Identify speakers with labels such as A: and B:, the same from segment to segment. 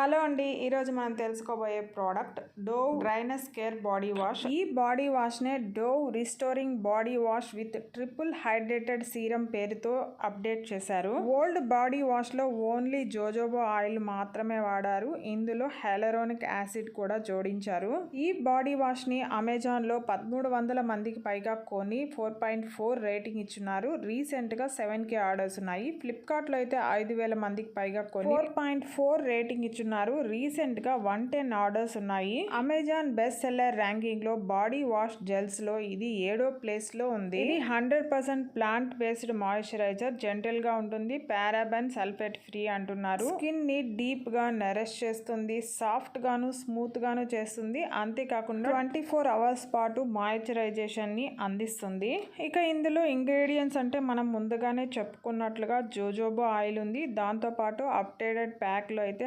A: Hello అండి ఈరోజు మనం తెలుసుకోబోయే product Dove dryness care body wash. ఈ బాడీ వాష్ నే Dove restoring body wash with triple hydrated serum పేరుతో అప్డేట్ చేశారు. ఓల్డ్ బాడీ వాష్లో ఓన్లీ జోజోబో ఆయిల్ మాత్రమే వాడారు. ఇందులో హెలరోనిక్ యాసిడ్ కూడా జోడించారు. ఈ బాడీ వాష్ని పదమూడు వందల మందికి పైగా కొని ఫోర్ పాయింట్ ఫోర్ రేటింగ్ ఇచ్చున్నారు. రీసెంట్గా సెవెన్ కే ఆర్డర్స్ ఉన్నాయి. ఫ్లిప్కార్ట్లో అయితే ఐదు వేల మందికి పైగా కొని ఫోర్ పాయింట్ ఫోర్ రేటింగ్ ఇచ్చున్నారు. రీసెంట్గా వన్ టెన్ ఆర్డర్స్ ఉన్నాయి. అమెజాన్ బెస్ట్ సెల్లర్ ర్యాంకింగ్లో బాడీ వాష్ జెల్స్లో ఇది ఏడో ప్లేస్లో ఉంది. ఇది hundred percent plant based moisturiser జెంటల్గా ఉంటుంది పారాబెన్ సల్ఫేట్ ఫ్రీ అంటున్నారు. స్కిన్ని డీప్గా నరెస్ట్ చేస్తుంది సాఫ్ట్ గాను స్మూత్ గాను చేస్తుంది. అంతేకాకుండా ట్వంటీ ఫోర్ అవర్స్ పాటు మాయిశ్చరైజేషన్ని అందిస్తుంది. ఇక ఇందులో ఇంగ్రీడియంట్స్ అంటే మనం ముందుగానే చెప్పుకున్నట్లుగా జోజోబో ఆయిల్ ఉంది. దాంతో పాటు అప్డేటెడ్ ప్యాక్లో అయితే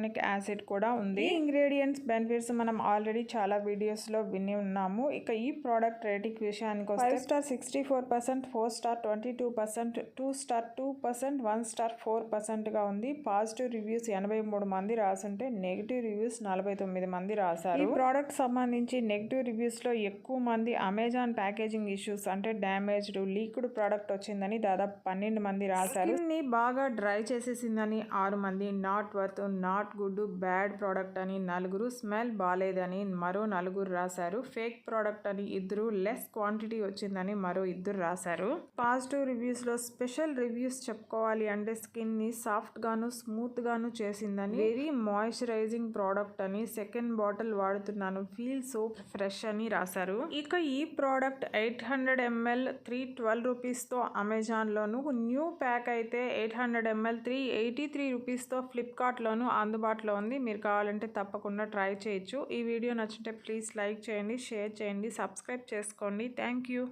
A: హెలరోనిక్ యాసిడ్ కూడా ఉంది. ఈ ఇంగ్రీడియంట్స్ బెనిఫిట్స్ మనం ఆల్రెడీ చాలా వీడియోస్లో విని ఉన్నాము. ఇక ఈ ప్రోడక్ట్ రేటింగ్ విషయానికి five star sixty four percent four star twenty two percent two star two percent one star four పర్సెంట్గా ఉంది. పాజిటివ్ రివ్యూస్ ఎనభై మూడు మంది రాసుంటే నెగిటివ్ రివ్యూస్ నలభై తొమ్మిది మంది రాశారు. ఈ ప్రోడక్ట్ సంబంధించి నెగిటివ్ రివ్యూస్లో ఎక్కువ మంది అమెజాన్ ప్యాకేజింగ్ ఇష్యూస్ అంటే డ్యామేజ్డ్ లీక్డ్ ప్రోడక్ట్ వచ్చిందని దాదాపు పన్నెండు మంది రాశారు. బాగా డ్రై చేసేసిందని ఆరు మంది not worth not good bad product అని నలుగురు స్మెల్ బాగాలేదని మరో నలుగురు రాశారు. ఫేక్ ప్రోడక్ట్ అని ఇద్దరు లెస్ క్వాంటిటీ వచ్చిందని మరో ఇద్దరు రాశారు. పాజిటివ్ రివ్యూస్లో స్పెషల్ రివ్యూస్ చెప్పుకోవాలి అంటే స్కిన్ని సాఫ్ట్గాను స్మూత్గాను స్మూత్ గాను చేసిందని వెరీ మాయిశ్చరైజింగ్ ప్రోడక్ట్ అని సెకండ్ బాటిల్ వాడుతున్నాను ఫీల్ సో ఫ్రెష్ అని రాశారు. ఇక ఈ product eight hundred ML three twelve రూపీస్తో అమెజాన్లోను న్యూ ప్యాక్ అయితే eight hundred ML three eighty three రూపీస్తో ఫ్లిప్కార్ట్లోను అందుబాటులో ఉంది. మీరు కావాలంటే తప్పకుండా ట్రై చేయొచ్చు. ఈ వీడియో నచ్చితే ప్లీజ్ లైక్ చేయండి షేర్ చేయండి సబ్స్క్రైబ్ చేసుకోండి. Thank you.